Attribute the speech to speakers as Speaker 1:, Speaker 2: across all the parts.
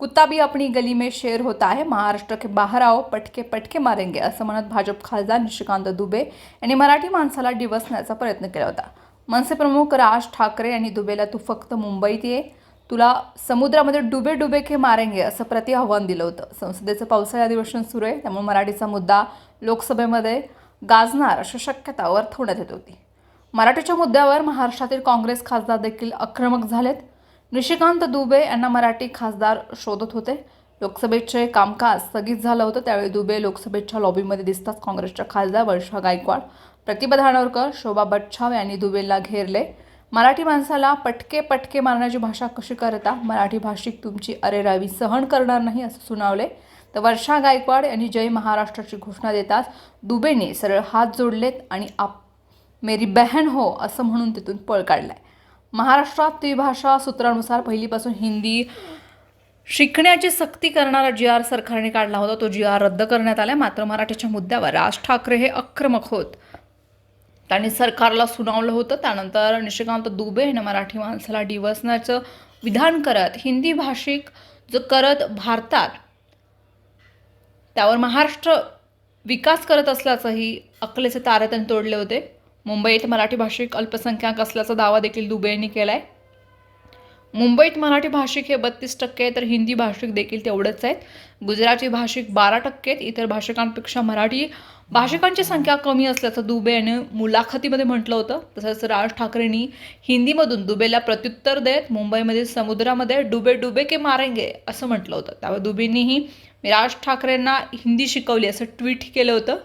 Speaker 1: कुत्ता भी अपनी गली में शेर होता है। महाराष्ट्र के बाहेर आओ पटके पटके मारेंगे असं म्हणत भाजप खासदार निशिकांत दुबे यांनी मराठी माणसाला डिवसण्याचा प्रयत्न केला होता। मनसे प्रमुख राज ठाकरे यांनी दुबेला तू फक्त मुंबईत ये तुला समुद्रामध्ये डुबे डुबे के मारेंगे असं प्रति आव्हान दिलं होतं। संसदेचं पावसाळी अधिवेशन सुरू आहे त्यामुळे मराठीचा मुद्दा लोकसभेमध्ये गाजणार अशी शक्यता वर्तवण्यात येत होती. मराठीच्या मुद्द्यावर महाराष्ट्रातील काँग्रेस खासदार देखील आक्रमक झालेत. निशिकांत दुबे यांना मराठी खासदार शोधत होते. लोकसभेचे कामकाज स्थगित झालं होतं. त्यावेळी दुबे लोकसभेच्या लॉबीमध्ये दिसताच काँग्रेसच्या खासदार वर्षा गायकवाड प्रतिभा धानोरकर शोभा बच्छाव यांनी दुबेला घेरले. मराठी माणसाला पटके पटके मारण्याची भाषा कशी करता? मराठी भाषिक तुमची अरेरावी सहन करणार नाही असं सुनावले. तर वर्षा गायकवाड यांनी जय महाराष्ट्राची घोषणा देताच दुबेने सरळ हात जोडलेत आणि आप मेरी बहन हो असं म्हणून तिथून पळ काढलाय. महाराष्ट्रात त्रिभाषा सूत्रानुसार पहिलीपासून हिंदी शिकण्याची सक्ती करणारा जी आर सरकारने काढला होता तो जी आर रद्द करण्यात आला मात्र मराठीच्या मुद्द्यावर राज ठाकरे हे आक्रमक होत. त्यांनी सरकारला सुनावलं होतं. त्यानंतर निशिकांत दुबे यानं मराठी माणसाला डिवसण्याचं विधान करत हिंदी भाषिक जो करत भारतात त्यावर महाराष्ट्र विकास करत असल्याचंही अकलेचे तारे त्यांनी तोडले होते. मुंबईत मराठी भाषिक अल्पसंख्याक असल्याचा दावा देखील दुबे यांनी केला आहे मुंबईत मराठी भाषिक हे बत्तीस टक्के आहे तर हिंदी भाषिक देखील तेवढेच आहेत. गुजराती भाषिक बारा टक्के आहेत इतर भाषिकांपेक्षा मराठी भाषिकांची संख्या कमी असल्याचं दुबे याने मुलाखतीमध्ये म्हटलं होतं. तसंच राज ठाकरेंनी हिंदीमधून दुबेला प्रत्युत्तर देत मुंबईमधील समुद्रामध्ये डुबे डुबे के मारेंगे असं म्हटलं होतं. त्यावर दुबेंनीही मी राज ठाकरेंना हिंदी शिकवली असं ट्विट केलं होतं.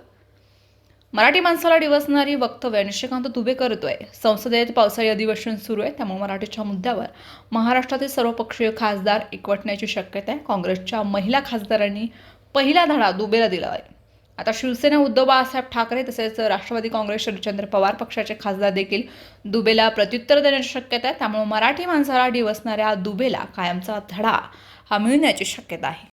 Speaker 1: मराठी माणसाला डिवसणारी वक्तव्य निशिकांत दुबे करतोय. संसदेत पावसाळी अधिवेशन सुरू आहे त्यामुळे मराठीच्या मुद्द्यावर महाराष्ट्रातील सर्वपक्षीय खासदार एकवटण्याची शक्यता आहे. काँग्रेसच्या महिला खासदारांनी पहिला धडा दुबेला दिला आहे. आता शिवसेना उद्धव बाळासाहेब ठाकरे तसेच राष्ट्रवादी काँग्रेस शरदचंद्र पवार पक्षाचे खासदार देखील दुबेला प्रत्युत्तर देण्याची शक्यता आहे. त्यामुळे मराठी माणसाला डिवसणाऱ्या दुबेला कायमचा धडा हा मिळण्याची शक्यता आहे.